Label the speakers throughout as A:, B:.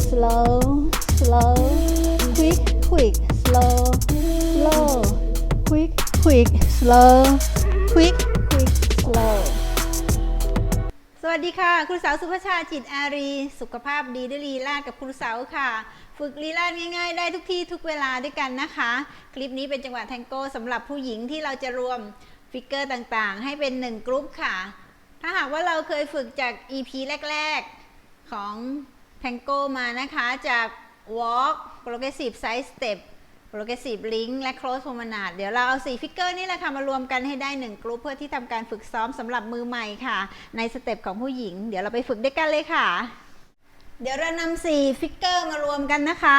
A: slow slow quick quick slow slow quick quick slow quick quick slow สวัสดีค่ะ ครูสาวสุภาชาจิตอารี สุขภาพดีด้วยลีลาดกับครูสาวค่ะ ฝึกลีลาดง่ายๆ ได้ทุกที่ทุกเวลาด้วยกันนะคะ คลิปนี้เป็นจังหวะแทงโก้สำหรับผู้หญิงที่เราจะรวมฟิกเกอร์ต่างๆ ให้เป็น1กรุ๊ปค่ะ ถ้าหากว่าเราเคยฝึกจาก EP แรก ๆ ของ แทงโก้มานะคะจาก walk progressive side step progressive link และ close promenade เดี๋ยวเราเอา4ฟิกเกอร์นี่แหละค่ะ มารวมกันให้ได้1กลุ่มเพื่อที่ทำการฝึกซ้อมสำหรับมือใหม่ค่ะ ในสเต็ปของผู้หญิง เดี๋ยวเราไปฝึกด้วยกันเลยค่ะ เดี๋ยวเรานำ4ฟิกเกอร์มารวมกันนะคะ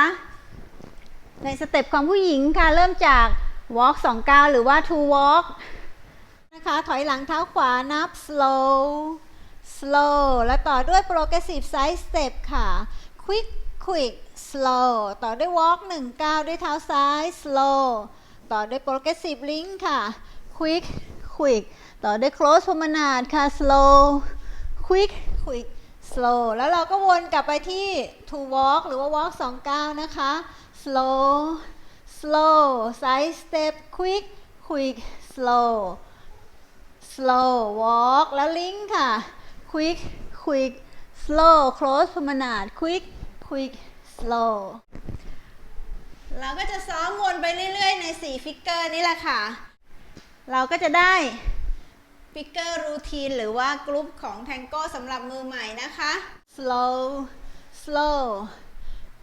A: ในสเต็ปของผู้หญิงค่ะ เริ่มจาก walk 2ก้าวหรือว่า two walk นะคะ ถอยหลังเท้าขวานับ slow slow แล้วต่อด้วย progressive side step ค่ะ quick quick slow ต่อด้วย walk 1ก้าวด้วยเท้าซ้าย slow ต่อด้วย progressive link ค่ะ quick quick ต่อด้วย close promenade ค่ะ slow quick quick slow แล้วเราก็วนกลับไปที่ to walk หรือว่า walk 2ก้าวนะคะ slow slow side step quick quick slow slow walk แล้ว link ค่ะ quick quick slow close promenade quick quick slow เราก็จะซ้อมวนไปเรื่อย ๆ ใน 4 ฟิกเกอร์นี่แหละค่ะ เราก็จะได้ฟิกเกอร์รูทีนหรือว่ากรุ๊ปของแทงโก้สำหรับมือใหม่นะคะ slow slow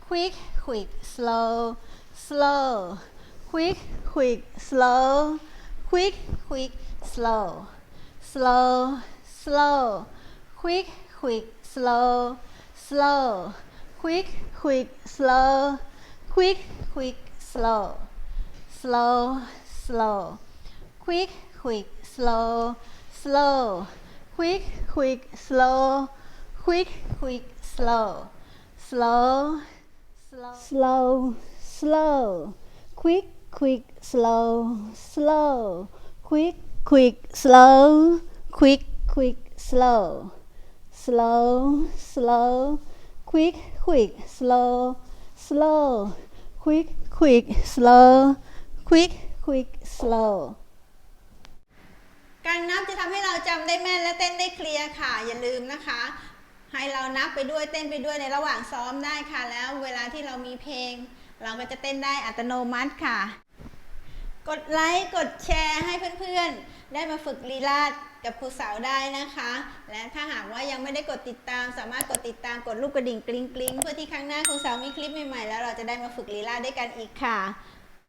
A: quick quick slow slow quick quick slow quick quick slow slow slow quick quick slow slow. Quick quick slow. Quick quick slow. Slow slow. Quick quick slow slow. Quick quick slow. Quick quick slow. Slow slow. Slow slow. Quick quick slow slow. Quick quick slow. Quick quick slow slow slow quick quick slow slow quick quick slow quick quick slow การนับจะทำให้เราจำได้แม่นและเต้นได้เคลียร์ค่ะ อย่าลืมนะคะ ให้เรานับไปด้วยเต้นไปด้วยในระหว่างซ้อมได้ค่ะ แล้วเวลาที่เรามีเพลง เราก็จะเต้นได้อัตโนมัติค่ะ กดไลค์ กดแชร์ให้เพื่อนๆ ได้มาฝึกลีลาดกับครูสาวได้นะคะ และถ้าหากว่ายังไม่ได้กดติดตาม สามารถกดติดตามกดลูกกระดิ่งกริ๊งกริ๊งเพื่อที่ครั้งหน้าครูสาวมีคลิปใหม่ๆ แล้วเราจะได้มาฝึกลีลาดด้วยกันอีกค่ะ